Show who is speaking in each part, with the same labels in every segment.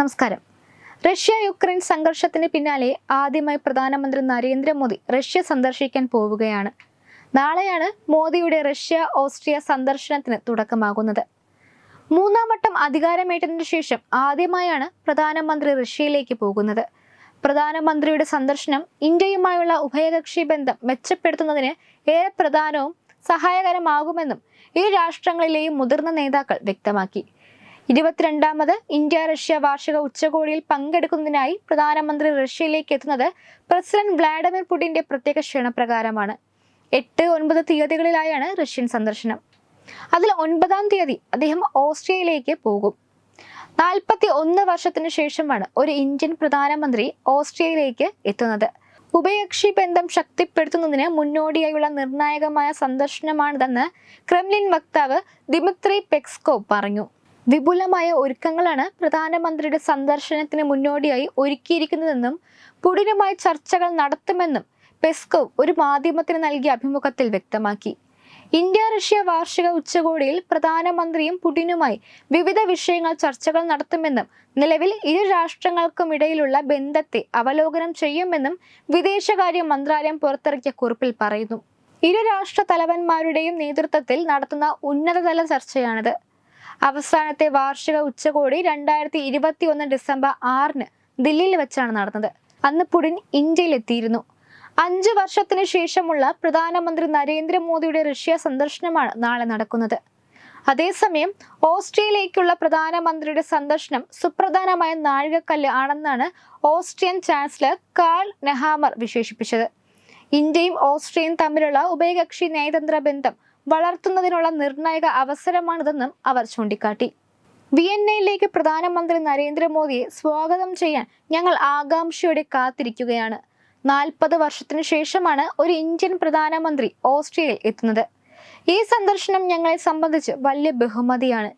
Speaker 1: നമസ്കാരം Russia Ukraine സംഘർഷത്തിന് പിന്നാലെ ആദ്യമായി പ്രധാനമന്ത്രി നരേന്ദ്രമോദി റഷ്യ സന്ദർശിക്കാൻ പോവുകയാണ് നാളെയാണ് മോദിയുടെ റഷ്യ ഓസ്ട്രിയ സന്ദർശനത്തിന് തുടക്കമാകുന്നത് മൂന്നാം വട്ടം അധികാരമേറ്റതിനു ശേഷം ആദ്യമായാണ് പ്രധാനമന്ത്രി റഷ്യയിലേക്ക് പോകുന്നത് പ്രധാനമന്ത്രിയുടെ സന്ദർശനം ഇന്ത്യയുമായുള്ള ഉഭയകക്ഷി ബന്ധം മെച്ചപ്പെടുത്തുന്നതിന് ഏറെ പ്രധാനവും സഹായകരമാകുമെന്നും ഈ രാഷ്ട്രങ്ങളിലെയും മുതിർന്ന നേതാക്കൾ വ്യക്തമാക്കി ഇരുപത്തിരണ്ടാമത് ഇന്ത്യ റഷ്യ വാർഷിക ഉച്ചകോടിയിൽ പങ്കെടുക്കുന്നതിനായി പ്രധാനമന്ത്രി റഷ്യയിലേക്ക് എത്തുന്നത് പ്രസിഡന്റ് വ്ളാഡിമിർ പുടിന്റെ പ്രത്യേക ക്ഷണപ്രകാരമാണ് എട്ട് ഒൻപത് തീയതികളിലായാണ് റഷ്യൻ സന്ദർശനം അതിൽ ഒൻപതാം തീയതി അദ്ദേഹം ഓസ്ട്രിയയിലേക്ക് പോകും നാൽപ്പത്തി ഒന്ന് വർഷത്തിനു ശേഷമാണ് ഒരു ഇന്ത്യൻ പ്രധാനമന്ത്രി ഓസ്ട്രിയയിലേക്ക് എത്തുന്നത് ഉഭയകക്ഷി ബന്ധം ശക്തിപ്പെടുത്തുന്നതിന് മുന്നോടിയായുള്ള നിർണായകമായ സന്ദർശനമാണിതെന്ന് ക്രെംലിൻ വക്താവ് ദിമിത്രി പെക്സ്കോ പറഞ്ഞു വിപുലമായ ഒരുക്കങ്ങളാണ് പ്രധാനമന്ത്രിയുടെ സന്ദർശനത്തിന് മുന്നോടിയായി ഒരുക്കിയിരിക്കുന്നതെന്നും പുടിനുമായി ചർച്ചകൾ നടത്തുമെന്നും പെസ്കോവ് ഒരു മാധ്യമത്തിന് നൽകിയ അഭിമുഖത്തിൽ വ്യക്തമാക്കി ഇന്ത്യ റഷ്യ വാർഷിക ഉച്ചകോടിയിൽ പ്രധാനമന്ത്രിയും പുടിനുമായി വിവിധ വിഷയങ്ങൾ ചർച്ചകൾ നടത്തുമെന്നും നിലവിൽ ഇരു രാഷ്ട്രങ്ങൾക്കും ഇടയിലുള്ള ബന്ധത്തെ അവലോകനം ചെയ്യുമെന്നും വിദേശകാര്യ മന്ത്രാലയം പുറത്തിറക്കിയ കുറിപ്പിൽ പറയുന്നു ഇരു രാഷ്ട്ര തലവന്മാരുടെയും നേതൃത്വത്തിൽ നടത്തുന്ന ഉന്നതതല ചർച്ചയാണിത് അവസാനത്തെ വാർഷിക ഉച്ചകോടി രണ്ടായിരത്തി ഇരുപത്തി ഒന്ന് ഡിസംബർ ആറിന് ദില്ലിയിൽ വെച്ചാണ് നടന്നത് അന്ന് പുടിൻ ഇന്ത്യയിലെത്തിയിരുന്നു അഞ്ചു വർഷത്തിന് ശേഷമുള്ള പ്രധാനമന്ത്രി നരേന്ദ്രമോദിയുടെ റഷ്യ സന്ദർശനമാണ് നാളെ നടക്കുന്നത് അതേസമയം ഓസ്ട്രിയയിലേക്കുള്ള പ്രധാനമന്ത്രിയുടെ സന്ദർശനം സുപ്രധാനമായ നാഴികക്കല്ല് ആണെന്നാണ് ഓസ്ട്രിയൻ ചാൻസലർ കാൾ നെഹാമർ വിശേഷിപ്പിച്ചത് ഇന്ത്യയും ഓസ്ട്രിയയും തമ്മിലുള്ള ഉഭയകക്ഷി നയതന്ത്ര ബന്ധം വളർത്തുന്നതിനുള്ള നിർണായക അവസരമാണിതെന്നും അവർ ചൂണ്ടിക്കാട്ടി വിയന്നയിലേക്ക് പ്രധാനമന്ത്രി നരേന്ദ്രമോദിയെ സ്വാഗതം ചെയ്യാൻ ഞങ്ങൾ ആകാംക്ഷയോടെ കാത്തിരിക്കുകയാണ് നാൽപ്പത് വർഷത്തിനു ശേഷമാണ് ഒരു ഇന്ത്യൻ പ്രധാനമന്ത്രി ഓസ്ട്രിയയിൽ എത്തുന്നത് ഈ സന്ദർശനം ഞങ്ങളെ സംബന്ധിച്ച് വലിയ ബഹുമതിയാണ്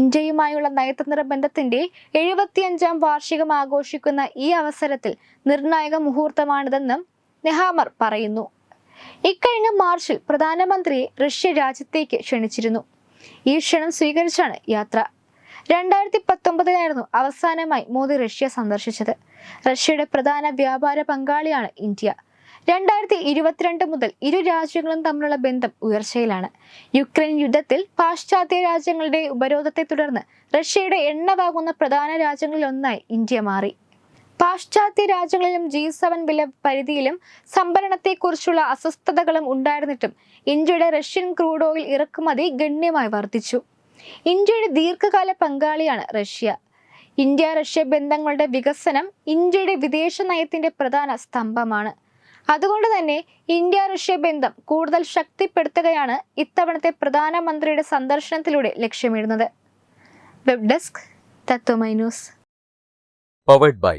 Speaker 1: ഇന്ത്യയുമായുള്ള നയതന്ത്ര ബന്ധത്തിന്റെ എഴുപത്തിയഞ്ചാം വാർഷികം ആഘോഷിക്കുന്ന ഈ അവസരത്തിൽ നിർണായക മുഹൂർത്തമാണിതെന്നും നെഹാമർ പറയുന്നു ഇക്കഴിഞ്ഞ മാർച്ചിൽ പ്രധാനമന്ത്രിയെ റഷ്യ രാജ്യത്തേക്ക് ക്ഷണിച്ചിരുന്നു ഈ ക്ഷണം സ്വീകരിച്ചാണ് യാത്ര രണ്ടായിരത്തി പത്തൊമ്പതിലായിരുന്നു അവസാനമായി മോദി റഷ്യ സന്ദർശിച്ചത് റഷ്യയുടെ പ്രധാന വ്യാപാര പങ്കാളിയാണ് ഇന്ത്യ രണ്ടായിരത്തി ഇരുപത്തിരണ്ട് മുതൽ ഇരു രാജ്യങ്ങളും തമ്മിലുള്ള ബന്ധം ഉയർച്ചയിലാണ് യുക്രൈൻ യുദ്ധത്തിൽ പാശ്ചാത്യ രാജ്യങ്ങളുടെ ഉപരോധത്തെ തുടർന്ന് റഷ്യയുടെ എണ്ണവാകുന്ന പ്രധാന രാജ്യങ്ങളിലൊന്നായി ഇന്ത്യ മാറി പാശ്ചാത്യ രാജ്യങ്ങളിലും ജി സെവൻ വില പരിധിയിലും സംഭരണത്തെക്കുറിച്ചുള്ള അസ്വസ്ഥതകളും ഉണ്ടായിരുന്നിട്ടും ഇന്ത്യയുടെ റഷ്യൻ ക്രൂഡ് ഓയിൽ ഇറക്കുമതി ഗണ്യമായി വർദ്ധിച്ചു ഇന്ത്യയുടെ ദീർഘകാല പങ്കാളിയാണ് റഷ്യ ഇന്ത്യ റഷ്യ ബന്ധങ്ങളുടെ വികസനം ഇന്ത്യയുടെ വിദേശ നയത്തിന്റെ പ്രധാന സ്തംഭമാണ് അതുകൊണ്ട് തന്നെ ഇന്ത്യ റഷ്യ ബന്ധം കൂടുതൽ ശക്തിപ്പെടുത്തുകയാണ് ഇത്തവണത്തെ പ്രധാനമന്ത്രിയുടെ സന്ദർശനത്തിലൂടെ ലക്ഷ്യമിടുന്നത് web desk Tatwamayi news
Speaker 2: powered by